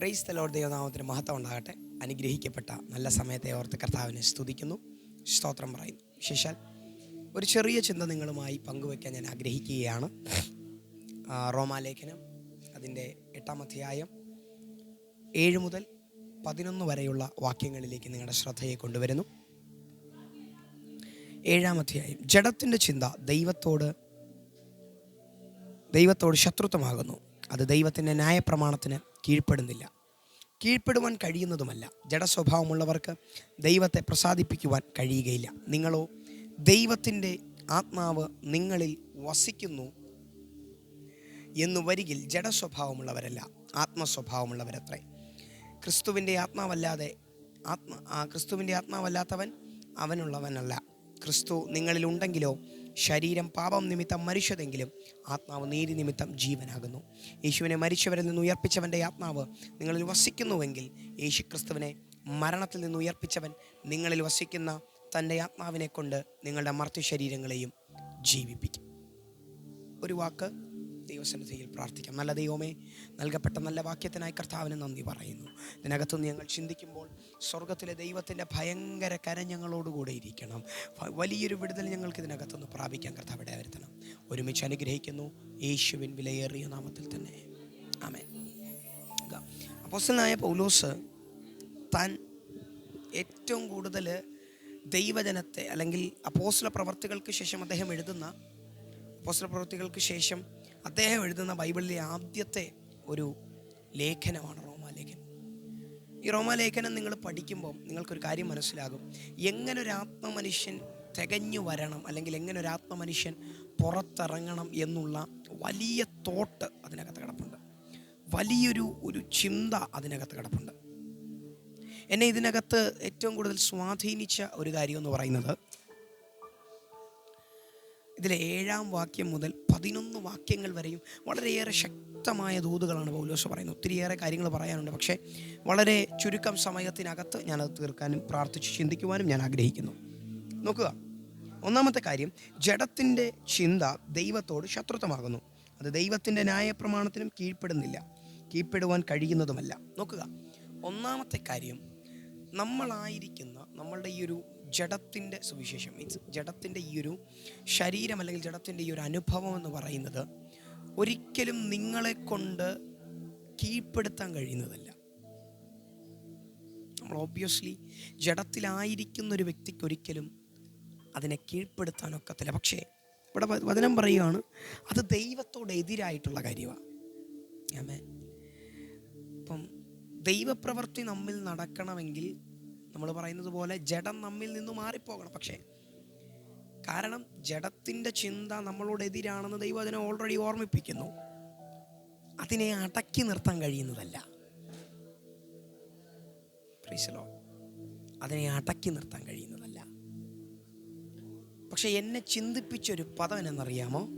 Price തലോട് ദൈവനാമത്തിന് മഹത്വം ഉണ്ടാകട്ടെ. അനുഗ്രഹിക്കപ്പെട്ട നല്ല സമയത്തെ ഓർത്ത് കർത്താവിനെ സ്തുതിക്കുന്നു. സ്തോത്രം പറയുന്നു. വിശേഷാൽ ഒരു ചെറിയ ചിന്ത നിങ്ങളുമായി പങ്കുവയ്ക്കാൻ ഞാൻ ആഗ്രഹിക്കുകയാണ്. റോമാലേഖനം അതിന്റെ എട്ടാം അധ്യായം ഏഴ് മുതൽ പതിനൊന്ന് വരെയുള്ള വാക്യങ്ങളിലേക്ക് നിങ്ങളുടെ ശ്രദ്ധയെ കൊണ്ടുവരുന്നു. ഏഴാം അധ്യായം ജഡത്തിന്റെ ചിന്ത ദൈവത്തോട് ദൈവത്തോട് ശത്രുത്വമാകുന്നു. അത് ദൈവത്തിന്റെ ന്യായപ്രമാണത്തിന് കീഴ്പ്പെടുന്നില്ല. കീഴ്പ്പെടുവാൻ കഴിയുന്നതുമല്ല. ജഡസ്വഭാവമുള്ളവർക്ക് ദൈവത്തെ പ്രസാദിപ്പിക്കുവാൻ കഴിയുകയില്ല. നിങ്ങളോ ദൈവത്തിന്റെ ആത്മാവ് നിങ്ങളിൽ വസിക്കുന്നു എന്ന് വരികിൽ ജഡസ്വഭാവമുള്ളവരല്ല ആത്മസ്വഭാവമുള്ളവരത്രേ. ക്രിസ്തുവിന്റെ ആത്മാവല്ലാതെ ആത്മ ക്രിസ്തുവിന്റെ ആത്മാവല്ലാത്തവൻ അവനുള്ളവനല്ല. ക്രിസ്തു നിങ്ങളിലുണ്ടെങ്കിലോ ശരീരം പാപം നിമിത്തം മരിച്ചതെങ്കിലും ആത്മാവ് നീതി നിമിത്തം ജീവനാകുന്നു. യേശുവിനെ മരിച്ചവരിൽ നിന്ന് ഉയർപ്പിച്ചവന്റെ ആത്മാവ് നിങ്ങളിൽ വസിക്കുന്നുവെങ്കിൽ യേശു ക്രിസ്തുവിനെ മരണത്തിൽ നിന്ന് ഉയർപ്പിച്ചവൻ നിങ്ങളിൽ വസിക്കുന്ന തന്റെ ആത്മാവിനെ കൊണ്ട് നിങ്ങളുടെ മർത്യ ശരീരങ്ങളെയും ജീവിപ്പിക്കും. ഒരു വാക്ക് ദൈവസന്നിധിയിൽ പ്രാർത്ഥിക്കാം. നല്ല ദൈവമേ നൽകപ്പെട്ട നല്ല വാക്യത്തിനായി കർത്താവിന് നന്ദി പറയുന്നു. ഇതിനകത്തുനിന്ന് ഞങ്ങൾ ചിന്തിക്കുമ്പോൾ സ്വർഗത്തിലെ ദൈവത്തിന്റെ ഭയങ്കര കരം ഞങ്ങളോടുകൂടെ ഇരിക്കണം വലിയൊരു വിടുതൽ ഞങ്ങൾക്ക് ഇതിനകത്തുനിന്ന് പ്രാപിക്കാൻ കർത്താവിടെ വരുത്തണം. ഒരുമിച്ച് അനുഗ്രഹിക്കുന്നു. യേശുവിൻ വിലയേറിയ നാമത്തിൽ തന്നെ. ആമേ അപ്പോസ്റ്റലായ പൗലോസ് താൻ ഏറ്റവും കൂടുതൽ ദൈവജനത്തെ അല്ലെങ്കിൽ അപ്പോസ്ല പ്രവർത്തികൾക്ക് ശേഷം അദ്ദേഹം എഴുതുന്ന അപ്പോസ്ല പ്രവർത്തികൾക്ക് ശേഷം അദ്ദേഹം എഴുതുന്ന ബൈബിളിലെ ആദ്യത്തെ ഒരു ലേഖനമാണ് ഈ റോമാലേഖനം നിങ്ങൾ പഠിക്കുമ്പോൾ നിങ്ങൾക്കൊരു കാര്യം മനസ്സിലാകും. എങ്ങനെ ഒരു ആത്മമനുഷ്യൻ തികഞ്ഞു വരണം അല്ലെങ്കിൽ എങ്ങനെ ഒരു ആത്മമനുഷ്യൻ പുറത്തിറങ്ങണം എന്നുള്ള വലിയ തോട്ട് അതിനകത്ത് കിടപ്പുണ്ട്. വലിയൊരു ഒരു ചിന്ത അതിനകത്ത് കിടപ്പുണ്ട്. എന്നെ ഇതിനകത്ത് ഏറ്റവും കൂടുതൽ സ്വാധീനിച്ച ഒരു കാര്യം എന്ന് പറയുന്നത് ഇതിലെ ഏഴാം വാക്യം മുതൽ പതിനൊന്ന് വാക്യങ്ങൾ വരെയും വളരെയേറെ ശക്തമായ ദൂതുകളാണ് പൗലോസ് പറയുന്നത്. ഒത്തിരിയേറെ കാര്യങ്ങൾ പറയാനുണ്ട്. പക്ഷേ വളരെ ചുരുക്കം സമയത്തിനകത്ത് ഞാനത് തീർക്കാനും പ്രാർത്ഥിച്ച് ചിന്തിക്കുവാനും ഞാൻ ആഗ്രഹിക്കുന്നു. നോക്കുക. ഒന്നാമത്തെ കാര്യം ജഡത്തിന്റെ ചിന്ത ദൈവത്തോട് ശത്രുത്വമാകുന്നു. അത് ദൈവത്തിന്റെ ന്യായപ്രമാണത്തിനും കീഴ്പ്പെടുന്നില്ല. കീഴ്പ്പെടുവാൻ കഴിയുന്നതുമല്ല. നോക്കുക. ഒന്നാമത്തെ കാര്യം നമ്മളായിരിക്കുന്ന നമ്മളുടെ ഈ ഒരു ജഡത്തിന്റെ സുവിശേഷം മീൻസ് ജഡത്തിന്റെ ഈ ഒരു ശരീരം അല്ലെങ്കിൽ ജഡത്തിന്റെ ഈ ഒരു അനുഭവം എന്ന് പറയുന്നത് ഒരിക്കലും നിങ്ങളെ കൊണ്ട് കീഴ്പ്പെടുത്താൻ കഴിയുന്നതല്ല. നമ്മൾ ഓബ്വിയസ്ലി ജഡത്തിലായിരിക്കുന്ന ഒരു വ്യക്തിക്ക് ഒരിക്കലും അതിനെ കീഴ്പ്പെടുത്താനൊക്കത്തില്ല പക്ഷേ ഇവിടെ വചനം പറയുകയാണ് അത് ദൈവത്തോട് എതിരായിട്ടുള്ള കാര്യമാണ്. ഇപ്പം ദൈവപ്രവൃത്തി നമ്മിൽ നടക്കണമെങ്കിൽ നമ്മൾ പറയുന്നത് പോലെ ജഡം നമ്മിൽ നിന്ന് മാറിപ്പോകണം. പക്ഷേ കാരണം ജഡത്തിന്റെ ചിന്ത നമ്മളോട് എതിരാണെന്ന് ദൈവം അതിനെ ഓൾറെഡി ഓർമ്മിപ്പിക്കുന്നു. അതിനെ അടക്കി നിർത്താൻ കഴിയുന്നതല്ല. അതിനെ അടക്കി നിർത്താൻ കഴിയുന്നതല്ല. പക്ഷെ എന്നെ ചിന്തിപ്പിച്ചൊരു പദം എന്നറിയാമോ?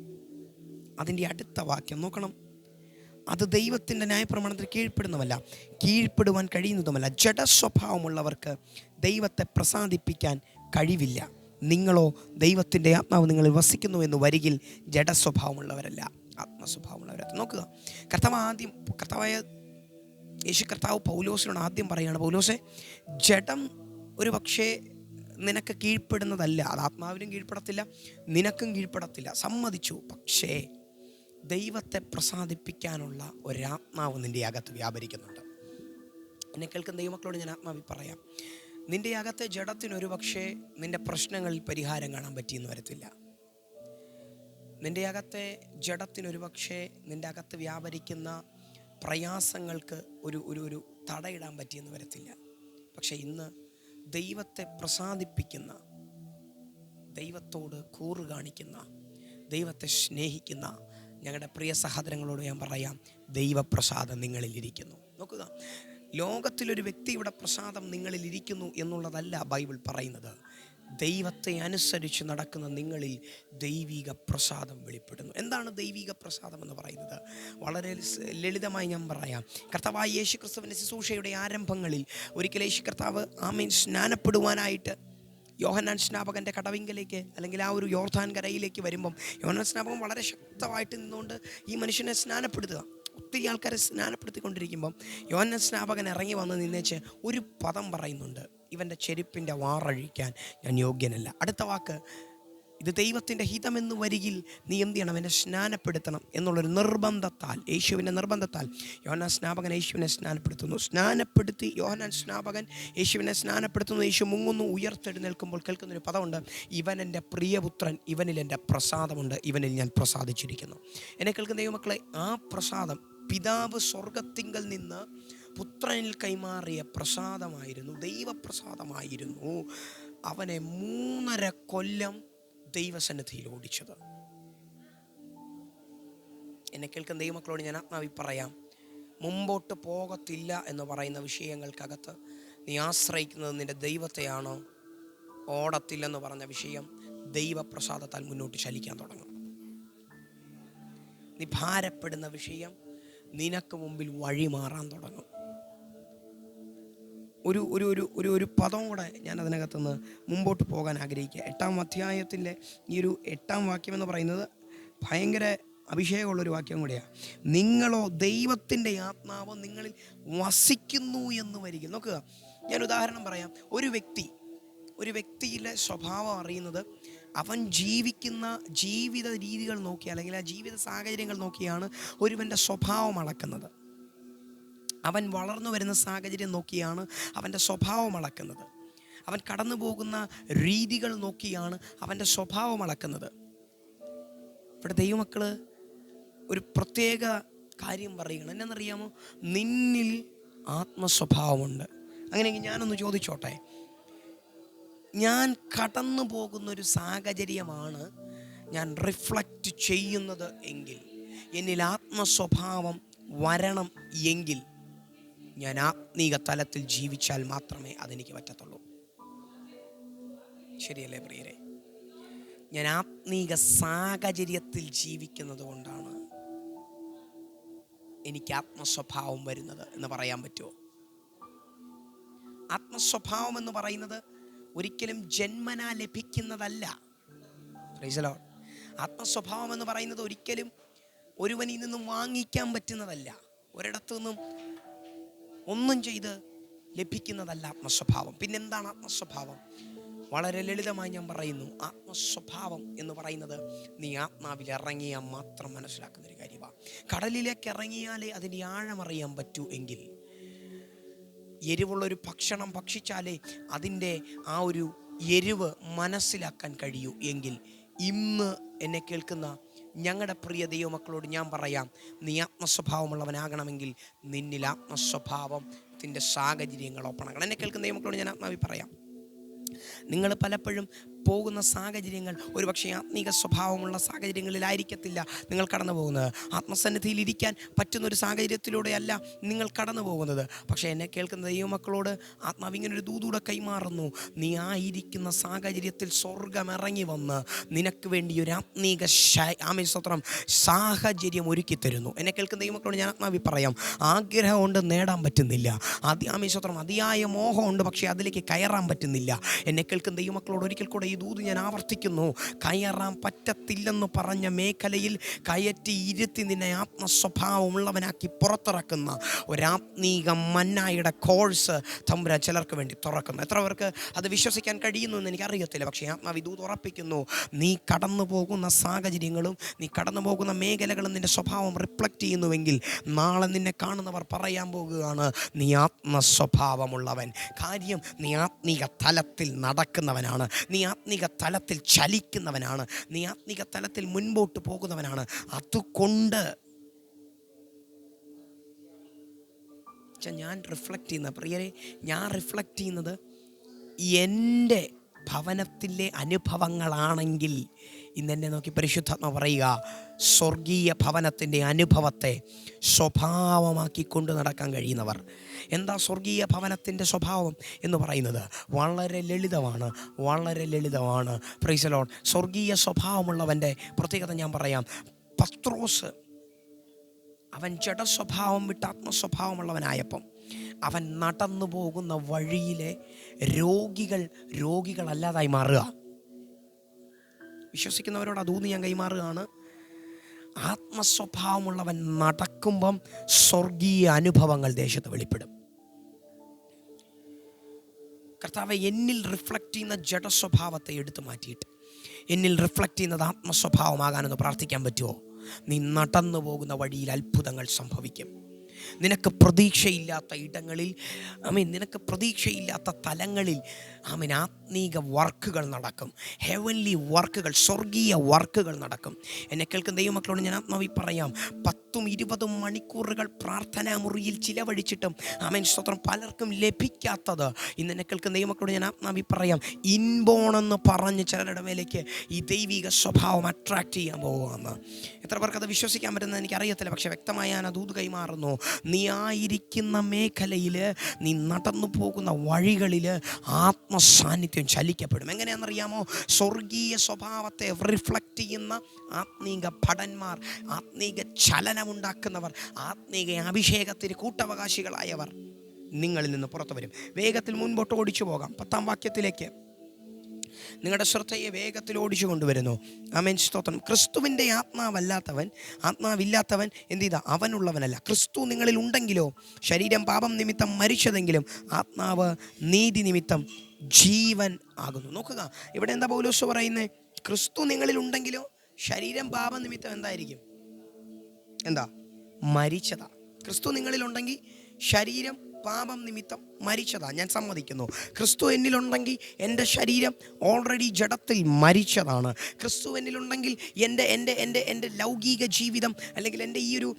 അതിന്റെ അടുത്ത വാക്യം നോക്കണം. അത് ദൈവത്തിന്റെ ന്യായപ്രമാണത്തിൽ കീഴ്പ്പെടുന്നതല്ല. കീഴ്പ്പെടുവാൻ കഴിയുന്നതുമല്ല. ജഡസ്വഭാവമുള്ളവർക്ക് ദൈവത്തെ പ്രസാദിപ്പിക്കാൻ കഴിവില്ല. നിങ്ങളോ ദൈവത്തിന്റെ ആത്മാവ് നിങ്ങളിൽ വസിക്കുന്നു എന്ന് വരികിൽ ജഡസ്വഭാവമുള്ളവരല്ല. ആത്മസ്വഭാവമുള്ളവരല്ല നോക്കുക. കർത്താവ് ആദ്യം കർത്താവായ യേശു കർത്താവ് പൗലോസിനോട് ആദ്യം പറയുകയാണ് പൗലോസെ ജഡം ഒരു പക്ഷേ നിനക്ക് കീഴ്പ്പെടുന്നതല്ല. അത് ആത്മാവിനും കീഴ്പ്പെടത്തില്ല നിനക്കും കീഴ്പ്പെടത്തില്ല. സമ്മതിച്ചു. പക്ഷേ ദൈവത്തെ പ്രസാദിപ്പിക്കാനുള്ള ഒരാത്മാവ് നിന്റെ അകത്ത് വ്യാപരിക്കുന്നുണ്ട്. എന്നെ കേൾക്കുന്ന ദൈവമക്കളോട് ഞാൻ ആത്മാവി പറയാം. നിന്റെ അകത്തെ ജഡത്തിനൊരു പക്ഷേ നിന്റെ പ്രശ്നങ്ങളിൽ പരിഹാരം കാണാൻ പറ്റിയെന്ന് വരത്തില്ല. നിന്റെ അകത്തെ ജഡത്തിനൊരു പക്ഷേ നിന്റെ അകത്ത് വ്യാപരിക്കുന്ന പ്രയാസങ്ങൾക്ക് ഒരു ഒരു ഒരു തടയിടാൻ പറ്റിയെന്ന് വരത്തില്ല. പക്ഷേ ഇന്ന് ദൈവത്തെ പ്രസാദിപ്പിക്കുന്ന ദൈവത്തോട് കൂറ് കാണിക്കുന്ന ദൈവത്തെ സ്നേഹിക്കുന്ന ഞങ്ങളുടെ പ്രിയ സഹോദരങ്ങളോട് ഞാൻ പറയാം ദൈവപ്രസാദം നിങ്ങളിൽ ഇരിക്കുന്നു. നോക്കുക ലോകത്തിലൊരു വ്യക്തിയുടെ പ്രസാദം നിങ്ങളിൽ ഇരിക്കുന്നു എന്നുള്ളതല്ല ബൈബിൾ പറയുന്നത്. ദൈവത്തെ അനുസരിച്ച് നടക്കുന്ന നിങ്ങളിൽ ദൈവിക പ്രസാദം വെളിപ്പെടുന്നു. എന്താണ് ദൈവിക പ്രസാദം എന്ന് പറയുന്നത്? വളരെ ലളിതമായി ഞാൻ പറയാം. കർത്താവായ യേശു ക്രിസ്തുവിന്റെ ശുശ്രൂഷയുടെ ആരംഭങ്ങളിൽ ഒരിക്കൽ യേശു കർത്താവ് ആമീൻ സ്നാനപ്പെടുവാനായിട്ട് യോഹന്നാൻ സ്നാപകന്റെ കടവിങ്കലേക്ക് അല്ലെങ്കിൽ ആ ഒരു യോർധാൻ കരയിലേക്ക് വരുമ്പം യോഹനാൻ സ്നാപകൻ വളരെ ശക്തമായിട്ട് നിന്നുകൊണ്ട് ഈ മനുഷ്യനെ സ്നാനപ്പെടുത്തുക. ഒത്തിരി ആൾക്കാരെ സ്നാനപ്പെടുത്തിക്കൊണ്ടിരിക്കുമ്പം യോഹന്നാൻ സ്നാപകൻ ഇറങ്ങി വന്ന് നിന്നേച്ച് ഒരു പദം പറയുന്നുണ്ട്. ഇവന്റെ ചെരുപ്പിന്റെ വാറഴിക്കാൻ ഞാൻ യോഗ്യനല്ല. അടുത്ത വാക്ക് ഇത് ദൈവത്തിന്റെ ഹിതമെന്ന് വരികിൽ നീ എന്ത് ചെയ്യണം? എന്നെ സ്നാനപ്പെടുത്തണം എന്നുള്ളൊരു നിർബന്ധത്താൽ യേശുവിന്റെ നിർബന്ധത്താൽ യോഹനാൻ സ്നാപകൻ യേശുവിനെ സ്നാനപ്പെടുത്തുന്നു. സ്നാനപ്പെടുത്തി യോഹനാൻ സ്നാപകൻ യേശുവിനെ സ്നാനപ്പെടുത്തുന്നു. യേശു മുങ്ങുന്നു ഉയർത്തെഴുന്നേൽക്കുമ്പോൾ കേൾക്കുന്നൊരു പദമുണ്ട് ഇവൻ എന്റെ പ്രിയപുത്രൻ ഇവനിൽ എന്റെ പ്രസാദമുണ്ട് ഇവനിൽ ഞാൻ പ്രസാദിച്ചിരിക്കുന്നു. എന്നെ കേൾക്കുന്ന ദൈവമക്കളെ ആ പ്രസാദം പിതാവ് സ്വർഗത്തിങ്കൽ നിന്ന് പുത്രനിൽ കൈമാറിയ പ്രസാദമായിരുന്നു ദൈവപ്രസാദമായിരുന്നു. അവനെ മൂന്നര കൊല്ലം ദൈവസന്നിധിയിൽ ഓടിച്ചത് എന്നെ കേൾക്കുന്ന ദൈവമക്കളോട് ഞാൻ ആത്മാവി പറയാം മുമ്പോട്ട് പോകത്തില്ല എന്ന് പറയുന്ന വിഷയങ്ങൾക്കകത്ത് നീ ആശ്രയിക്കുന്നത് നിന്റെ ദൈവത്തെയാണോ? ഓടത്തില്ലെന്ന് പറഞ്ഞ വിഷയം ദൈവപ്രസാദത്താൽ മുന്നോട്ട് ചലിക്കാൻ തുടങ്ങും. നീ ഭാരപ്പെടുന്ന വിഷയം നിനക്ക് മുമ്പിൽ വഴി മാറാൻ തുടങ്ങും. ഒരു ഒരു ഒരു ഒരു ഒരു പദം കൂടെ ഞാൻ അതിനകത്തുനിന്ന് മുമ്പോട്ട് പോകാൻ ആഗ്രഹിക്കുക. എട്ടാം അധ്യായത്തിന്റെ ഈ ഒരു എട്ടാം വാക്യം എന്ന് പറയുന്നത് ഭയങ്കര അഭിഷേകമുള്ളൊരു വാക്യം കൂടിയാണ് നിങ്ങളോ ദൈവത്തിന്റെ ആത്മാവ് നിങ്ങളിൽ വസിക്കുന്നു എന്ന് വരിക. നോക്കുക ഞാൻ ഉദാഹരണം പറയാം. ഒരു വ്യക്തി ഒരു വ്യക്തിയിലെ സ്വഭാവം അറിയുന്നത് അവൻ ജീവിക്കുന്ന ജീവിത രീതികൾ നോക്കി അല്ലെങ്കിൽ ആ ജീവിത സാഹചര്യങ്ങൾ നോക്കിയാണ് ഒരുവന്റെ സ്വഭാവം അളക്കുന്നത്. അവൻ വളർന്നു വരുന്ന സാഹചര്യം നോക്കിയാണ് അവന്റെ സ്വഭാവം അളക്കുന്നത്. അവൻ കടന്നു പോകുന്ന രീതികൾ നോക്കിയാണ് അവന്റെ സ്വഭാവം അളക്കുന്നത്. ഇവിടെ ദൈവമക്കൾ ഒരു പ്രത്യേക കാര്യം പറയുകയാണ്. എന്നെന്നറിയാമോ? നിന്നിൽ ആത്മസ്വഭാവമുണ്ട്. അങ്ങനെയെങ്കിൽ ഞാനൊന്ന് ചോദിച്ചോട്ടെ? ഞാൻ കടന്നു പോകുന്നൊരു സാഹചര്യമാണ് ഞാൻ റിഫ്ലക്റ്റ് ചെയ്യുന്നത് എങ്കിൽ എന്നിൽ ആത്മസ്വഭാവം വരണം എങ്കിൽ ഞാൻ ആത്മീക തലത്തിൽ ജീവിച്ചാൽ മാത്രമേ അതെനിക്ക് പറ്റത്തുള്ളൂ. ശരിയല്ലേ പ്രിയരെ? ഞാൻ ആത്മീക സാഹചര്യത്തിൽ ജീവിക്കുന്നത് കൊണ്ടാണ് എനിക്ക് ആത്മസ്വഭാവം വരുന്നത് എന്ന് പറയാൻ പറ്റുമോ? ആത്മസ്വഭാവം എന്ന് പറയുന്നത് ഒരിക്കലും ജന്മനാ ലഭിക്കുന്നതല്ല. ആത്മസ്വഭാവം എന്ന് പറയുന്നത് ഒരിക്കലും ഒരുവനിൽ നിന്നും വാങ്ങിക്കാൻ പറ്റുന്നതല്ല. ഒരിടത്തു നിന്നും ഒന്നും ചെയ്ത് ലഭിക്കുന്നതല്ല ആത്മസ്വഭാവം. പിന്നെന്താണ് ആത്മസ്വഭാവം? വളരെ ലളിതമായി ഞാൻ പറയുന്നു ആത്മസ്വഭാവം എന്ന് പറയുന്നത് നീ ആത്മാവിൽ ഇറങ്ങിയാൽ മാത്രം മനസ്സിലാക്കുന്ന ഒരു കാര്യമാണ് കടലിലേക്ക് ഇറങ്ങിയാലേ അതിന്റെ ആഴം അറിയാൻ പറ്റൂ എങ്കിൽ എരിവുള്ളൊരു ഭക്ഷണം ഭക്ഷിച്ചാലേ അതിന്റെ ആ ഒരു എരിവ് മനസ്സിലാക്കാൻ കഴിയൂ എങ്കിൽ ഇന്ന് എന്നെ കേൾക്കുന്ന ഞങ്ങളുടെ പ്രിയ ദൈവമക്കളോട് ഞാൻ പറയാം നീ ആത്മസ്വഭാവമുള്ളവനാകണമെങ്കിൽ നിന്നിൽ ആത്മസ്വഭാവത്തിന്റെ സാഹചര്യങ്ങൾ ഓപ്പണാകണം എന്നെ കേൾക്കുന്ന ദൈവമക്കളോട് ഞാൻ ആത്മാവി പറയാം. നിങ്ങൾ പലപ്പോഴും പോകുന്ന സാഹചര്യങ്ങൾ ഒരുപക്ഷെ ആത്മീക സ്വഭാവമുള്ള സാഹചര്യങ്ങളിലായിരിക്കത്തില്ല നിങ്ങൾ കടന്നു പോകുന്നത് ആത്മസന്നിധിയിൽ ഇരിക്കാൻ പറ്റുന്ന ഒരു സാഹചര്യത്തിലൂടെയല്ല നിങ്ങൾ കടന്നു പോകുന്നത് പക്ഷേ എന്നെ കേൾക്കുന്ന ദൈവമക്കളോട് ആത്മാവ് ഇങ്ങനെ ഒരു ദൂതൂടെ കൈമാറുന്നു. നീ ആയിരിക്കുന്ന സാഹചര്യത്തിൽ സ്വർഗം ഇറങ്ങി വന്ന് നിനക്ക് വേണ്ടി ഒരു ആത്മീക ആമേ സ്തോത്രം. സാഹചര്യം ഒരുക്കി തരുന്നു. എന്നെ കേൾക്കുന്ന ദൈവമക്കളോട് ഞാൻ ആത്മാവി പറയാം. ആഗ്രഹം കൊണ്ട് നേടാൻ പറ്റുന്നില്ല. അതി ആമേ സ്തോത്രം. അതിയായ മോഹമുണ്ട് പക്ഷേ അതിലേക്ക് കയറാൻ പറ്റുന്നില്ല. എന്നെ കേൾക്കുന്ന ദൈവമക്കളോട് ഒരിക്കൽ കൂടെ ദൂത് ഞാൻ ആവർത്തിക്കുന്നു. കയറാൻ പറ്റത്തില്ലെന്ന് പറഞ്ഞ മേഖലയിൽ കയറ്റി ഇരുത്തി നിന്നെ ആത്മസ്വഭാവമുള്ളവനാക്കി പുറത്തിറക്കുന്ന ഒരാത്മീക മന്നായുടെ കോഴ്സ് തമ്പുര ചിലർക്ക് വേണ്ടി തുറക്കുന്നു. എത്ര പേർക്ക് അത് വിശ്വസിക്കാൻ കഴിയുന്നു എന്ന് എനിക്കറിയത്തില്ല. പക്ഷേ ആത്മാവിദൂത് ഉറപ്പിക്കുന്നു. നീ കടന്നു പോകുന്ന സാഹചര്യങ്ങളും നീ കടന്നു പോകുന്ന മേഖലകളും നിന്റെ സ്വഭാവം റിഫ്ലക്റ്റ് ചെയ്യുന്നുവെങ്കിൽ നാളെ നിന്നെ കാണുന്നവർ പറയാൻ പോകുകയാണ് നീ ആത്മസ്വഭാവമുള്ളവൻ. കാര്യം നീ ആത്മീക തലത്തിൽ നടക്കുന്നവനാണ്. നീ ആത്മീക തലത്തിൽ ചലിക്കുന്നവനാണ്. നീ ആത്മീക തലത്തിൽ മുൻപോട്ട് പോകുന്നവനാണ്. അതുകൊണ്ട് ഞാൻ റിഫ്ലക്റ്റ് ചെയ്യുന്ന പ്രിയരെ ഞാൻ റിഫ്ലക്റ്റ് ചെയ്യുന്നത് എന്റെ ഭവനത്തിലെ അനുഭവങ്ങളാണെങ്കിൽ ഇന്നെന്നെ നോക്കി പരിശുദ്ധാത്മ പറയുക സ്വർഗീയ ഭവനത്തിന്റെ അനുഭവത്തെ സ്വഭാവമാക്കി കൊണ്ടു നടക്കാൻ കഴിയുന്നവർ. എന്താ സ്വർഗീയ ഭവനത്തിന്റെ സ്വഭാവം എന്ന് പറയുന്നത്? വളരെ ലളിതമാണ് വളരെ ലളിതമാണ്. പ്രൈസലോൺ സ്വർഗീയ സ്വഭാവമുള്ളവന്റെ പ്രത്യേകത ഞാൻ പറയാം. പത്രോസ് അവൻ ജഡസ്വഭാവം വിട്ട് ആത്മസ്വഭാവമുള്ളവനായപ്പം അവൻ നടന്നു പോകുന്ന വഴിയിലെ രോഗികൾ രോഗികളല്ലാതായി മാറുക. വിശ്വസിക്കുന്നവരോട് അതൂന്ന് ഞാൻ കൈമാറുകയാണ്. ആത്മസ്വഭാവമുള്ളവൻ നടക്കുമ്പം സ്വർഗീയ അനുഭവങ്ങൾ ദേശത്ത് വെളിപ്പെടും. കർത്താവ് എന്നിൽ റിഫ്ലക്റ്റ് ചെയ്യുന്ന ജഡസ്വഭാവത്തെ എടുത്തു മാറ്റിയിട്ട് എന്നിൽ റിഫ്ലക്റ്റ് ചെയ്യുന്നത് ആത്മസ്വഭാവമാകാനെന്ന് പ്രാർത്ഥിക്കാൻ പറ്റുമോ? നീ നടന്നു പോകുന്ന വഴിയിൽ അത്ഭുതങ്ങൾ സംഭവിക്കും. നിനക്ക് പ്രതീക്ഷയില്ലാത്ത ഇടങ്ങളിൽ ഐ മീൻ നിനക്ക് പ്രതീക്ഷയില്ലാത്ത തലങ്ങളിൽ ഐ മീൻ ആത്മീക വർക്കുകൾ നടക്കും. ഹെവൻലി വർക്കുകൾ സ്വർഗീയ വർക്കുകൾ നടക്കും. എന്നെ കേൾക്കുന്ന ദൈവമക്കളോട് ഞാൻ ആത്മാവി പറയാം. പത്തും ഇരുപതും മണിക്കൂറുകൾ പ്രാർത്ഥനാ മുറിയിൽ ചിലവഴിച്ചിട്ടും ആമേൻ സ്തോത്രം പലർക്കും ലഭിക്കാത്തത് ഇന്ന് എന്നെ കേൾക്കുന്ന ദൈവമക്കളോട് ഞാൻ ആത്മാവി പറയാം. ഇൻബോണെന്ന് പറഞ്ഞ് ചിലരുടെ മേലേക്ക് ഈ ദൈവിക സ്വഭാവം അട്രാക്റ്റ് ചെയ്യാൻ പോകുമെന്ന് എത്ര പേർക്ക് അത് വിശ്വസിക്കാൻ പറ്റുന്നത് എനിക്കറിയത്തില്ല പക്ഷെ വ്യക്തമായി ഞാൻ അതൂത് കൈമാറുന്നു നീ ആയിരിക്കുന്ന മേഖലയിൽ നീ നടന്നു പോകുന്ന വഴികളിൽ ആത്മസാന്നിധ്യം ചലിക്കപ്പെടും. എങ്ങനെയാണെന്നറിയാമോ? സ്വർഗീയ സ്വഭാവത്തെ റിഫ്ലക്റ്റ് ചെയ്യുന്ന ആത്മീക ഭടന്മാർ ആത്മീക ചലനമുണ്ടാക്കുന്നവർ ആത്മീക അഭിഷേകത്തിന് കൂട്ടവകാശികളായവർ നിങ്ങളിൽ നിന്ന് പുറത്തു വരും വേഗത്തിൽ മുൻപോട്ട് ഓടിച്ചു പോകാം. പത്താം വാക്യത്തിലേക്ക്. നിങ്ങളുടെ ശ്രദ്ധയെ വേഗത്തിൽ ഓടിച്ചു കൊണ്ടുവരുന്നു ആമേൻ. സ്തോത്രം. ക്രിസ്തുവിന്റെ ആത്മാവല്ലാത്തവൻ ആത്മാവില്ലാത്തവൻ എന്ത് ചെയ്താ? അവനുള്ളവനല്ല. ക്രിസ്തു നിങ്ങളിൽ ഉണ്ടെങ്കിലോ ശരീരം പാപം നിമിത്തം മരിച്ചതെങ്കിലും ആത്മാവ് നീതി നിമിത്തം ജീവൻ ആകുന്നു. നോക്കുക ഇവിടെ എന്താ പൗലോസ് പറയുന്നത് ക്രിസ്തു നിങ്ങളിൽ ഉണ്ടെങ്കിലോ ശരീരം പാപം നിമിത്തം എന്തായിരിക്കും? എന്താ? മരിച്ചതാ. ക്രിസ്തു നിങ്ങളിൽ ഉണ്ടെങ്കിൽ ശരീരം പാപം നിമിത്തം മരിച്ചതാണ് ഞാൻ സമ്മതിക്കുന്നു. ക്രിസ്തു എന്നിലുണ്ടെങ്കിൽ എന്റെ ശരീരം ഓൾറെഡി ജഡത്തിൽ മരിച്ചതാണ്. ക്രിസ്തു എന്നിലുണ്ടെങ്കിൽ എന്റെ എന്റെ എന്റെ എന്റെ ലൗകിക ജീവിതം അല്ലെങ്കിൽ എന്റെ ഈ ഒരു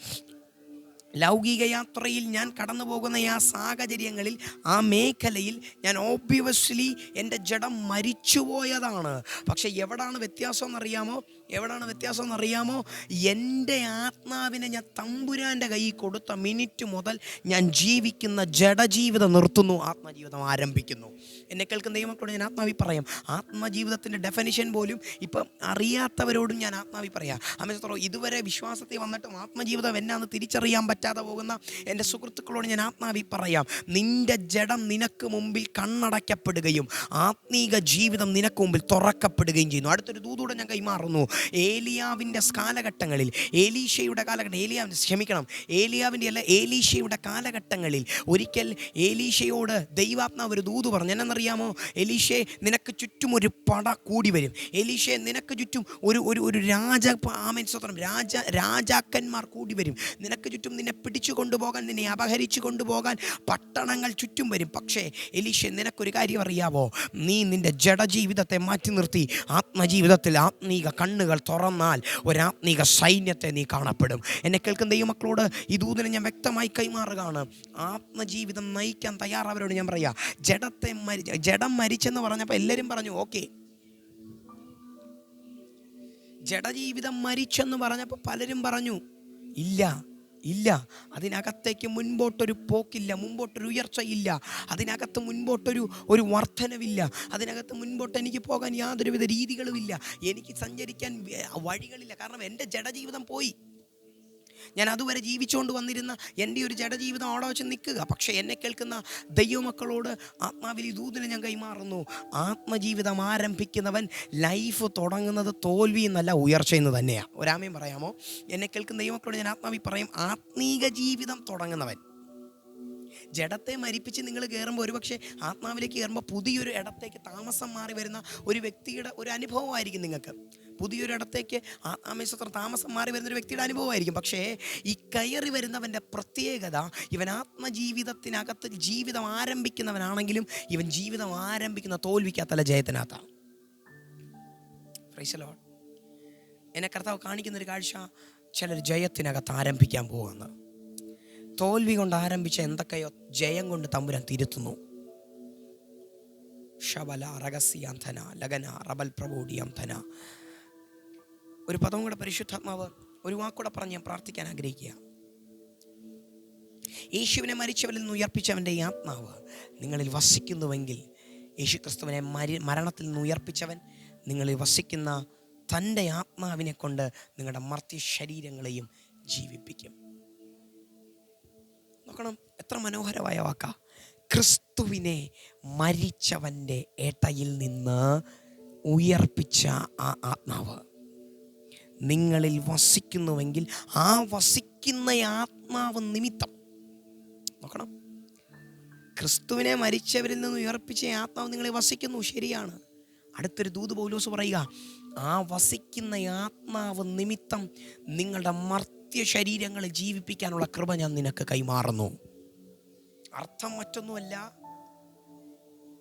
ലൗകിക യാത്രയിൽ ഞാൻ കടന്നു പോകുന്ന ആ സാഹചര്യങ്ങളിൽ ആ മേഖലയിൽ ഞാൻ ഓബ്വിയസ്ലി എന്റെ ജഡം മരിച്ചുപോയതാണ്. പക്ഷെ എവിടാണ് വ്യത്യാസം എന്നറിയാമോ എവിടാണ് വ്യത്യാസം എന്നറിയാമോ എന്റെ ആത്മാവിനെ ഞാൻ തമ്പുരാന്റെ കയ്യിൽ കൊടുത്ത മിനിറ്റ് മുതൽ ഞാൻ ജീവിക്കുന്ന ജഡജീവിതം നിർത്തുന്നു ആത്മജീവിതം ആരംഭിക്കുന്നു. എന്നെ കേൾക്കുന്ന ദൈവമക്കളോട് ഞാൻ ആത്മാവി പറയാം. ആത്മജീവിതത്തിന്റെ ഡെഫിനിഷൻ പോലും ഇപ്പം അറിയാത്തവരോടും ഞാൻ ആത്മാവി പറയാം. അമ്മ ഇതുവരെ വിശ്വാസത്തിൽ വന്നിട്ടും ആത്മജീവിതം എന്നാന്ന് തിരിച്ചറിയാൻ പറ്റാതെ പോകുന്ന എന്റെ സുഹൃത്തുക്കളോട് ഞാൻ ആത്മാവി പറയാം. നിന്റെ ജഡം നിനക്ക് മുമ്പിൽ കണ്ണടയ്ക്കപ്പെടുകയും ആത്മീക ജീവിതം നിനക്ക് മുമ്പിൽ തുറക്കപ്പെടുകയും ചെയ്യുന്നു. അടുത്തൊരു ദൂതൂടെ ഞാൻ കൈമാറുന്നു. ഏലിയാവിന്റെ കാലഘട്ടങ്ങളിൽ ഏലീഷയുടെ കാലഘട്ടം ഏലിയാവിന്റെ ക്ഷമിക്കണം. ഏലിയാവിന്റെ അല്ല ഏലീഷയുടെ കാലഘട്ടങ്ങളിൽ ഒരിക്കൽ ഏലീഷയോട് ദൈവാത്മാവ് ഒരു ദൂത് പറഞ്ഞു എന്നറിയാമോ എലീഷെ നിനക്ക് ചുറ്റും ഒരു പട കൂടി വരും. എലീഷെ നിനക്ക് ചുറ്റും ഒരു ഒരു ഒരു രാജ ആമൻ സ്വത്രം രാജ രാജാക്കന്മാർ കൂടി വരും. നിനക്ക് ചുറ്റും നിന്നെ പിടിച്ചു കൊണ്ടുപോകാൻ നിന്നെ അപഹരിച്ചു കൊണ്ടുപോകാൻ പട്ടണങ്ങൾ ചുറ്റും വരും. പക്ഷേ എലീഷ നിനക്കൊരു കാര്യം അറിയാവോ? നീ നിന്റെ ജഡജീവിതത്തെ മാറ്റി നിർത്തി. ആത്മജീവിതത്തിൽ ആത്മീക കണ്ണുകൾ തുറന്നാൽ ഒരാത്മീക സൈന്യത്തെ നീ കാണപ്പെടും. എന്നെ കേൾക്കുന്ന ദൈവമക്കളോട് ഈ ദൂതനെ ഞാൻ വ്യക്തമായി കൈമാറുകയാണ്. ആത്മജീവിതം നയിക്കാൻ തയ്യാറാവരോട് ഞാൻ പറയാം. ജഡത്തെ മരി ജഡം മരിച്ചെന്ന് പറഞ്ഞപ്പോൾ എല്ലാവരും പറഞ്ഞു ഓക്കെ. ജഡജീവിതം മരിച്ചെന്ന് പറഞ്ഞപ്പോൾ പലരും പറഞ്ഞു ഇല്ല. ഇല്ല. അതിനകത്തേക്ക് മുൻപോട്ടൊരു പോക്കില്ല മുമ്പോട്ടൊരു ഉയർച്ചയില്ല. അതിനകത്ത് മുൻപോട്ടൊരു ഒരു വർധനവില്ല അതിനകത്ത് മുൻപോട്ട് എനിക്ക് പോകാൻ യാതൊരുവിധ രീതികളുമില്ല. എനിക്ക് സഞ്ചരിക്കാൻ വഴികളില്ല. കാരണം എന്റെ ജഡജീവിതം പോയി. ഞാൻ അതുവരെ ജീവിച്ചുകൊണ്ട് വന്നിരുന്ന എന്റെ ഒരു ജഡജീവിതം വെച്ച് നിൽക്കുക. പക്ഷേ എന്നെ കേൾക്കുന്ന ദൈവമക്കളോട് ആത്മാവിൽ ഈ ദൂതിനെ ഞാൻ കൈമാറുന്നു. ആത്മജീവിതം ആരംഭിക്കുന്നവൻ ലൈഫ് തുടങ്ങുന്നത് തോൽവി എന്നല്ല ഉയർച്ചയെന്ന് തന്നെയാണ് ഒരാമയും പറയാമോ? എന്നെ കേൾക്കുന്ന ദൈവമക്കളോട് ഞാൻ ആത്മാവിൽ പറയും ആത്മീക ജീവിതം തുടങ്ങുന്നവൻ. ജഡത്തെ മരിപ്പിച്ച് നിങ്ങൾ കയറുമ്പോൾ ഒരുപക്ഷെ ആത്മാവിലേക്ക് കയറുമ്പോൾ പുതിയൊരു ഇടത്തേക്ക് താമസം മാറി വരുന്ന ഒരു വ്യക്തിയുടെ ഒരു അനുഭവമായിരിക്കും നിങ്ങൾക്ക്. പുതിയൊരു ഇടത്തേക്ക് ആത്മാമേശ്വത്ര താമസം മാറി വരുന്ന ഒരു വ്യക്തിയുടെ അനുഭവമായിരിക്കും. പക്ഷേ ഈ കയറി വരുന്നവന്റെ പ്രത്യേകത ഇവൻ ആത്മജീവിതത്തിനകത്ത് ജീവിതം ആരംഭിക്കുന്നവനാണെങ്കിലും ഇവൻ ജീവിതം ആരംഭിക്കുന്ന തോൽവിക്കാത്തല്ല ജയത്തിനകത്താണ്. എന്നെ കർത്താവ് കാണിക്കുന്ന ഒരു കാഴ്ച ചിലർ ജയത്തിനകത്ത് ആരംഭിക്കാൻ പോകുന്നു തോൽവി കൊണ്ട് ആരംഭിച്ച എന്തൊക്കെയോ ജയം കൊണ്ട് തമ്പുരാൻ തിരുത്തുന്നു. ഷബല റഗസിയാന്ധന ലഗന റബൽ പ്രബോഡിയാന്ധന ഒരു പദം കൂടെ പരിശുദ്ധാത്മാവ് ഒരു വാക്കൂടെ പറഞ്ഞ് ഞാൻ പ്രാർത്ഥിക്കാൻ ആഗ്രഹിക്കുക. യേശുവിനെ മരിച്ചവരിൽ നിന്ന് ഉയർപ്പിച്ചവന്റെ ഈ ആത്മാവ് നിങ്ങളിൽ വസിക്കുന്നുവെങ്കിൽ യേശു ക്രിസ്തുവിനെ മരി മരണത്തിൽ നിന്ന് ഉയർപ്പിച്ചവൻ നിങ്ങളിൽ വസിക്കുന്ന തന്റെ ആത്മാവിനെ കൊണ്ട് നിങ്ങളുടെ മർത്യ ശരീരങ്ങളെയും ജീവിപ്പിക്കും. നോക്കണം എത്ര മനോഹരമായ വാക്ക. ക്രിസ്തുവിനെ മരിച്ചവന്റെ ഏട്ടയിൽ നിന്ന് ഉയർപ്പിച്ച ആ ആത്മാവ്. നിങ്ങളിൽ വസിക്കുന്നുവെങ്കിൽ ആ വസിക്കുന്ന ആത്മാവ് നിമിത്തം. നോക്കണം. ക്രിസ്തുവിനെ മരിച്ചവരിൽ നിന്ന് ഉയർപ്പിച്ച ആത്മാവ് നിങ്ങളെ വസിക്കുന്നു. ശരിയാണ്. അടുത്തൊരു ദൂത് പൗലോസ് പറയുക ആ വസിക്കുന്ന ആത്മാവ് നിമിത്തം നിങ്ങളുടെ മർത്യ ശരീരങ്ങളെ ജീവിപ്പിക്കാനുള്ള കൃപ ഞാൻ നിനക്ക് കൈമാറുന്നു. അർത്ഥം മറ്റൊന്നുമല്ല.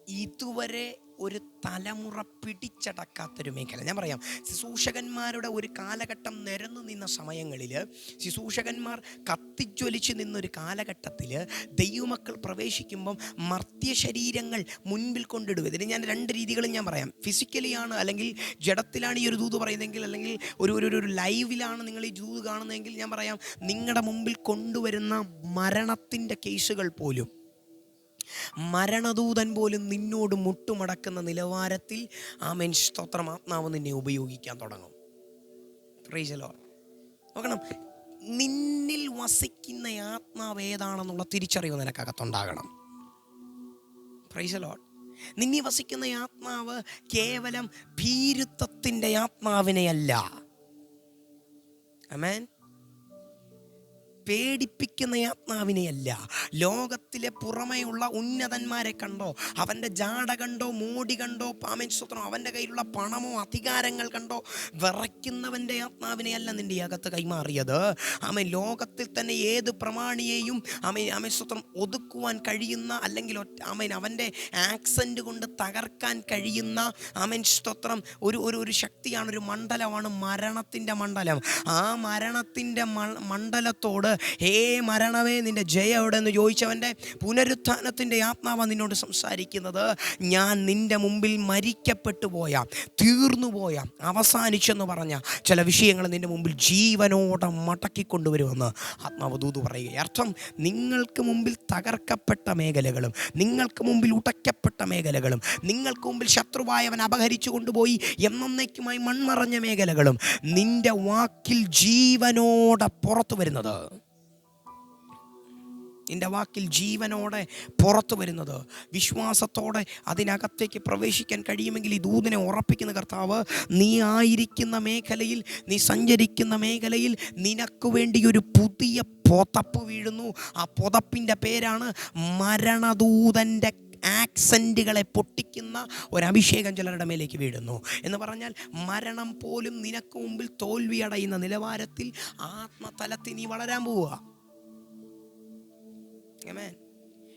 ഇതുവരെ ഒരു തലമുറ പിടിച്ചടക്കാത്തൊരു മേഖല. ഞാൻ പറയാം ശുശ്രൂഷകന്മാരുടെ ഒരു കാലഘട്ടം നിരന്നു നിന്ന സമയങ്ങളിൽ ശുശ്രൂഷകന്മാർ കത്തിജ്വലിച്ച് നിന്നൊരു കാലഘട്ടത്തിൽ ദൈവമക്കൾ പ്രവേശിക്കുമ്പം മർത്യ ശരീരങ്ങൾ മുൻപിൽ കൊണ്ടിടുക. ഇതിന് ഞാൻ രണ്ട് രീതികളും ഞാൻ പറയാം. ഫിസിക്കലി ആണ് അല്ലെങ്കിൽ ജഡത്തിലാണ് ഈ ഒരു ദൂത് പറയുന്നതെങ്കിൽ അല്ലെങ്കിൽ ഒരു ഒരു ഒരു ലൈവിലാണ് നിങ്ങൾ ഈ ദൂത് കാണുന്നതെങ്കിൽ ഞാൻ പറയാം നിങ്ങളുടെ മുമ്പിൽ കൊണ്ടുവരുന്ന മരണത്തിന്റെ കേസുകൾ പോലും മരണദൂതൻ പോലും നിന്നോട് മുട്ടുമടക്കുന്ന നിലവാരത്തിൽ ആമേൻ. സ്തോത്രം. ആത്മാവ് നിന്നെ ഉപയോഗിക്കാൻ തുടങ്ങും. നോക്കണം. നിന്നിൽ വസിക്കുന്ന ആത്മാവ് ഏതാണെന്നുള്ള തിരിച്ചറിവ് നിനക്കകത്തുണ്ടാകണം. പ്രൈസലോ നിന്നി വസിക്കുന്ന ആത്മാവ് കേവലം ഭീരുത്വത്തിന്റെ ആത്മാവിനെയല്ല. അമേൻ പേടിപ്പിക്കുന്ന ആത്മാവിനെയല്ല. ലോകത്തിലെ പുറമെയുള്ള ഉന്നതന്മാരെ കണ്ടോ? അവന്റെ ജാട കണ്ടോ? മോടി കണ്ടോ? പാമേശ്വത്രം അവന്റെ കയ്യിലുള്ള പണമോ അധികാരങ്ങൾ കണ്ടോ? വിറയ്ക്കുന്നവന്റെ ആത്മാവിനെയല്ല നിന്റെ അകത്ത് കൈമാറിയത്. ആമൻ ലോകത്തിൽ തന്നെ ഏത് പ്രമാണിയെയും ആമൻ ആമേശ്വത്രം ഒതുക്കുവാൻ കഴിയുന്ന അല്ലെങ്കിൽ ആമൻ അവന്റെ ആക്സെന്റ് കൊണ്ട് തകർക്കാൻ കഴിയുന്ന ആമൻ സ്തോത്രം ഒരു ഒരു ഒരു ശക്തിയാണ് ഒരു മണ്ഡലമാണ് മരണത്തിന്റെ മണ്ഡലം. ആ മരണത്തിന്റെ മണ്ഡലത്തോട് ഹേ മരണമേ നിന്റെ ജയം എവിടെ എന്ന് ചോദിച്ചവന്റെ പുനരുത്ഥാനത്തിന്റെ ആത്മാവ നിന്നോട് സംസാരിക്കുന്നത്. ഞാൻ നിന്റെ മുമ്പിൽ മരിക്കപ്പെട്ടു പോയ തീർന്നു പോയ അവസാനിച്ചെന്ന് പറഞ്ഞ ചില വിഷയങ്ങൾ നിന്റെ മുമ്പിൽ ജീവനോടെ മടക്കിക്കൊണ്ടുവരുമെന്ന് ആത്മാവ് ദൂത് പറയുക അർത്ഥം നിങ്ങൾക്ക് മുമ്പിൽ തകർക്കപ്പെട്ട മേഖലകളും നിങ്ങൾക്ക് മുമ്പിൽ ഉടയ്ക്കപ്പെട്ട മേഖലകളും നിങ്ങൾക്ക് മുമ്പിൽ ശത്രുവായവൻ അപഹരിച്ചു കൊണ്ടുപോയി എന്നേക്കുമായി മൺമറഞ്ഞ മേഖലകളും നിന്റെ വാക്കിൽ ജീവനോടെ പുറത്തു വരുന്നത് നിന്റെ വാക്കിൽ ജീവനോടെ പുറത്തു വരുന്നത്. വിശ്വാസത്തോടെ അതിനകത്തേക്ക് പ്രവേശിക്കാൻ കഴിയുമെങ്കിൽ ഈ ദൂതിനെ ഉറപ്പിക്കുന്ന കർത്താവ് നീ ആയിരിക്കുന്ന മേഖലയിൽ നീ സഞ്ചരിക്കുന്ന മേഖലയിൽ നിനക്ക് വേണ്ടി ഒരു പുതിയ പൊതപ്പ് വീഴുന്നു. ആ പുതപ്പിന്റെ പേരാണ് മരണദൂതന്റെ ആക്സന്റുകളെ പൊട്ടിക്കുന്ന ഒരു അഭിഷേകം ചിലരുടെ മേലേക്ക് വീഴുന്നു. എന്ന് പറഞ്ഞാൽ മരണം പോലും നിനക്ക് മുമ്പിൽ തോൽവിയടയുന്ന നിലവാരത്തിൽ ആത്മതലത്തിൽ നീ വളരാൻ പോവുക. Amen.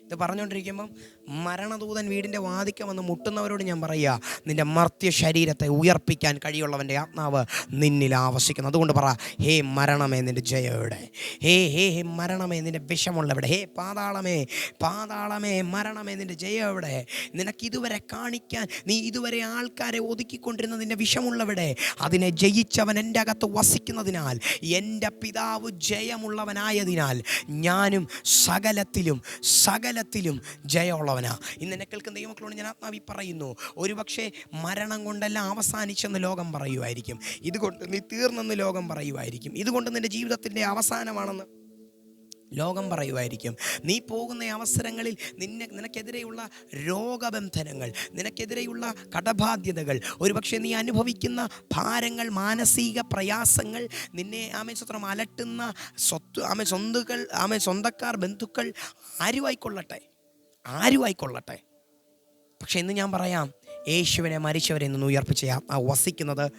ഇത് പറഞ്ഞുകൊണ്ടിരിക്കുമ്പം മരണദൂതൻ വീടിന്റെ വാതിക്ക വന്ന് മുട്ടുന്നവരോട് ഞാൻ പറയുക നിന്റെ മർത്യ ശരീരത്തെ ഉയർപ്പിക്കാൻ കഴിയുള്ളവന്റെ ആത്മാവ് നിന്നിൽ ആവശിക്കുന്നു. അതുകൊണ്ട് പറ ഹേ മരണമേ നിന്റെ ജയയുടെ ഹേ ഹേ ഹേ മരണമേ നിന്റെ വിഷമുള്ളവിടെ ഹേ പാതാളമേ പാതാളമേ മരണമേ നിന്റെ ജയവിടെ. നിനക്ക് ഇതുവരെ കാണിക്കാൻ നീ ഇതുവരെ ആൾക്കാരെ ഒതുക്കിക്കൊണ്ടിരുന്ന നിന്റെ വിഷമുള്ളവിടെ. അതിനെ ജയിച്ചവൻ എന്റെ അകത്ത് വസിക്കുന്നതിനാൽ എന്റെ പിതാവ് ജയമുള്ളവനായതിനാൽ ഞാനും സകലത്തിലും സകലത്തിലും ജയമുള്ളവനാ ഇന്ന് എന്നെ കേൾക്കുന്ന ദൈവമക്കളോട് ഞാൻ ആത്മാവി പറയുന്നു. ഒരുപക്ഷെ മരണം കൊണ്ടല്ല അവസാനിച്ചെന്ന് ലോകം പറയുമായിരിക്കും ഇതുകൊണ്ട് നീ തീർന്നെന്ന് ലോകം പറയുമായിരിക്കും ഇതുകൊണ്ട് നിന്റെ ജീവിതത്തിന്റെ അവസാനമാണെന്ന് ലോകം പറയുമായിരിക്കും നീ പോകുന്ന അവസരങ്ങളിൽ നിന്നെ നിനക്കെതിരെയുള്ള രോഗബന്ധനങ്ങൾ നിനക്കെതിരെയുള്ള കടബാധ്യതകൾ ഒരുപക്ഷെ നീ അനുഭവിക്കുന്ന ഭാരങ്ങൾ മാനസിക പ്രയാസങ്ങൾ നിന്നെ ആമെ സ്വത്രം അലട്ടുന്ന സ്വത്ത് ആമെ സ്വന്തുക്കൾ ആമെ സ്വന്തക്കാർ ബന്ധുക്കൾ ആരുമായിക്കൊള്ളട്ടെ? ആരുമായിക്കൊള്ളട്ടെ? പക്ഷെ ഇന്ന് ഞാൻ പറയാം യേശുവിനെ മരിച്ചവരെ നിന്ന് ഉയർപ്പിച്ച ആ വസിക്കുന്നത്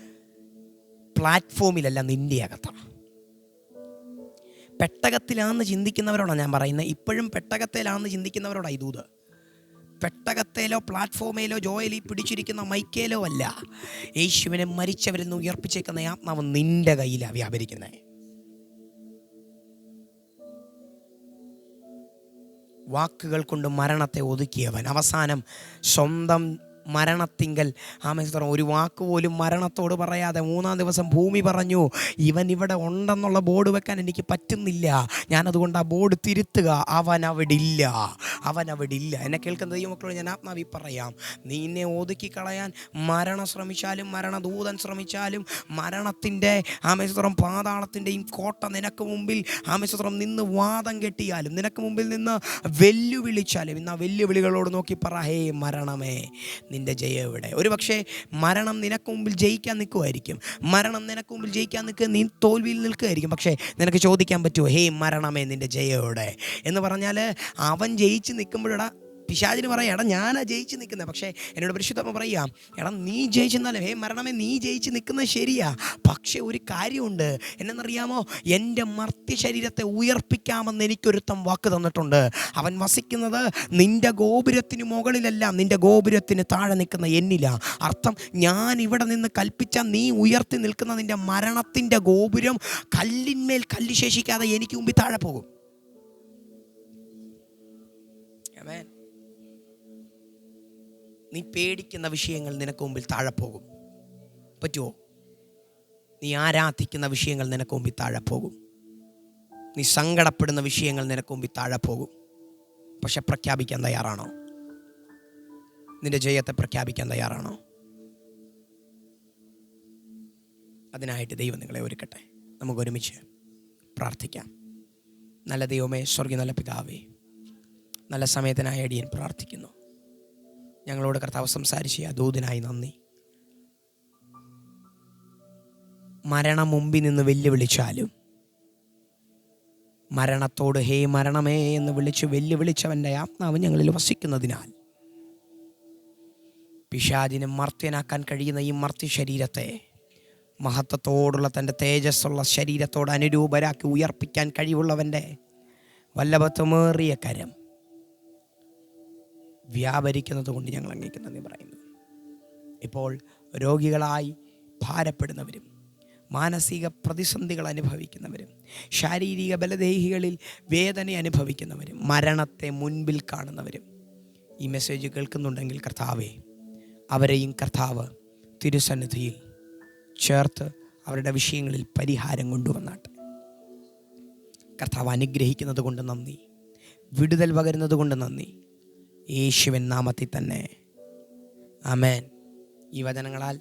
പ്ലാറ്റ്ഫോമിലല്ല നിന്റെ അകത്താണ് പെട്ടകത്തിലാന്ന് ചിന്തിക്കുന്നവരോടാണ് ഞാൻ പറയുന്നത് ഇപ്പോഴും പെട്ടകത്തിലാന്ന് ചിന്തിക്കുന്നവരോടാണ് ഇതൂത് പെട്ടകത്തേലോ പ്ലാറ്റ്ഫോമിലോ ജോയലി പിടിച്ചിരിക്കുന്ന മൈക്കേലോ അല്ല. യേശുവിനെ മരിച്ചവരിൽ നിന്ന് ഉയർപ്പിച്ചേക്കുന്ന ആത്മാവ് നിന്റെ കയ്യിലാണ് വ്യാപരിക്കുന്നത് വാക്കുകൾ കൊണ്ട് മരണത്തെ ഒതുക്കിയവൻ. അവസാനം സ്വന്തം മരണത്തിങ്കൽ ആമേശ്വരം ഒരു വാക്ക് പോലും മരണത്തോട് പറയാതെ മൂന്നാം ദിവസം ഭൂമി പറഞ്ഞു ഇവൻ ഇവിടെ ഉണ്ടെന്നുള്ള ബോർഡ് വെക്കാൻ എനിക്ക് പറ്റുന്നില്ല. ഞാനതുകൊണ്ട് ആ ബോർഡ് തിരുത്തുക. അവൻ അവിടെ ഇല്ല. അവൻ അവിടെ ഇല്ല എന്നെ കേൾക്കുന്ന ദൈവമക്കളോട് ഞാൻ ആത്മാവി പറയാം. നീ എന്നെ ഒതുക്കി കളയാൻ മരണം ശ്രമിച്ചാലും മരണദൂതൻ ശ്രമിച്ചാലും മരണത്തിന്റെ ആമേശ്വരം പാതാളത്തിന്റെയും കോട്ട നിനക്ക് മുമ്പിൽ ആമേശ്വരം നിന്ന് വാദം കെട്ടിയാലും നിനക്ക് മുമ്പിൽ നിന്ന് വെല്ലുവിളിച്ചാലും ഇന്ന് ആ വെല്ലുവിളികളോട് നോക്കി പറ ഹേ മരണമേ നിന്റെ ജയം എവിടെ? ഒരു പക്ഷേ മരണം നിനക്ക് മുമ്പിൽ ജയിക്കാൻ നിൽക്കുമായിരിക്കും മരണം നിനക്ക് മുമ്പിൽ ജയിക്കാൻ നിൽക്കുക നീ തോൽവിയിൽ നിൽക്കുമായിരിക്കും പക്ഷേ നിനക്ക് ചോദിക്കാൻ പറ്റുമോ ഹേ മരണമേ നിന്റെ ജയം എവിടെ? എന്ന് പറഞ്ഞാൽ അവൻ ജയിച്ച് നിൽക്കുമ്പോഴടാ പിശാചിന് പറയാം എടാ ഞാനാ ജയിച്ച് നിൽക്കുന്നത്. പക്ഷേ എന്നോട് പരിശുദ്ധമ്മ പറയാം എടാ നീ ജയിച്ചെന്നാലും ഹേ മരണമേ നീ ജയിച്ച് നിൽക്കുന്നത് ശരിയാ. പക്ഷേ ഒരു കാര്യമുണ്ട് എന്നറിയാമോ? എന്റെ മർത്യ ശരീരത്തെ ഉയർപ്പിക്കാമെന്ന് എനിക്കൊരുത്തം വാക്ക് തന്നിട്ടുണ്ട്. അവൻ വസിക്കുന്നത് നിന്റെ ഗോപുരത്തിന് മുകളിലല്ല നിന്റെ ഗോപുരത്തിന് താഴെ നിൽക്കുന്ന എന്നില. അർത്ഥം ഞാൻ ഇവിടെ നിന്ന് കൽപ്പിച്ച നീ ഉയർത്തി നിൽക്കുന്ന നിന്റെ മരണത്തിന്റെ ഗോപുരം കല്ലിന്മേൽ കല്ല് ശേഷിക്കാതെ എനിക്ക് മുമ്പിൽ താഴെ പോകും. നീ പേടിക്കുന്ന വിഷയങ്ങൾ നിനക്ക് മുമ്പിൽ താഴെ പോകും. പറ്റുമോ നീ ആരാധിക്കുന്ന വിഷയങ്ങൾ നിനക്ക് മുമ്പിൽ താഴെ പോകും. നീ സങ്കടപ്പെടുന്ന വിഷയങ്ങൾ നിനക്ക് മുമ്പിൽ താഴെ പോകും. പക്ഷെ പ്രഖ്യാപിക്കാൻ തയ്യാറാണോ? നിന്റെ ജയത്തെ പ്രഖ്യാപിക്കാൻ തയ്യാറാണോ? അതിനായിട്ട് ദൈവം നിങ്ങളെ ഒരുക്കട്ടെ. നമുക്ക് ഒരുമിച്ച് പ്രാർത്ഥിക്കാം. നല്ല ദൈവമേ സ്വർഗീയ നല്ല പിതാവേ നല്ല സമയത്തിനായി അടിയൻ പ്രാർത്ഥിക്കുന്നു. ഞങ്ങളോട് കർത്താവ് സംസാരിച്ച ദൂതനായി നന്ദി. മരണം മുമ്പിൽ നിന്ന് വെല്ലുവിളിച്ചാലും മരണത്തോട് ഹേ മരണമേ എന്ന് വിളിച്ച് വെല്ലുവിളിച്ചവന്റെ ആത്മാവ് ഞങ്ങളിൽ വസിക്കുന്നതിനാൽ പിശാചിനെ മർത്യനാക്കാൻ കഴിയുന്ന ഈ മർത്യ ശരീരത്തെ മഹത്വത്തോടുള്ള തന്റെ തേജസ്സുള്ള ശരീരത്തോട് അനുരൂപരാക്കി ഉയർപ്പിക്കാൻ കഴിവുള്ളവന്റെ വല്ലഭത്വമേറിയ കരം വ്യാപരിക്കുന്നത് കൊണ്ട് ഞങ്ങൾ അങ്ങേക്ക് നന്ദി പറയുന്നു. ഇപ്പോൾ രോഗികളായി ഭാരപ്പെടുന്നവരും മാനസിക പ്രതിസന്ധികൾ അനുഭവിക്കുന്നവരും ശാരീരിക ബലദേഹികളിൽ വേദന അനുഭവിക്കുന്നവരും മരണത്തെ മുൻപിൽ കാണുന്നവരും. ഈ മെസ്സേജ് കേൾക്കുന്നുണ്ടെങ്കിൽ കർത്താവേ അവരെയും കർത്താവ് തിരുസന്നിധിയിൽ ചേർത്ത് അവരുടെ വിഷയങ്ങളിൽ പരിഹാരം കൊണ്ടുവന്നാട്ടെ. കർത്താവ് അനുഗ്രഹിക്കുന്നത് കൊണ്ട് നന്ദി വിടുതൽ പകരുന്നത് കൊണ്ട് നന്ദി. യേശുവൻ നാമത്തിൽ തന്നെ. അമേൻ ഈ വചനങ്ങളാൽ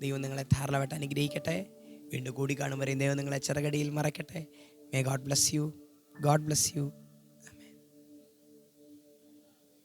ദൈവം നിങ്ങളെ ധാരാളമായിട്ട് അനുഗ്രഹിക്കട്ടെ. വീണ്ടും കൂടി കാണും വരെയും ദൈവം നിങ്ങളെ ചെറുകടിയിൽ മറക്കട്ടെ may God bless you God bless you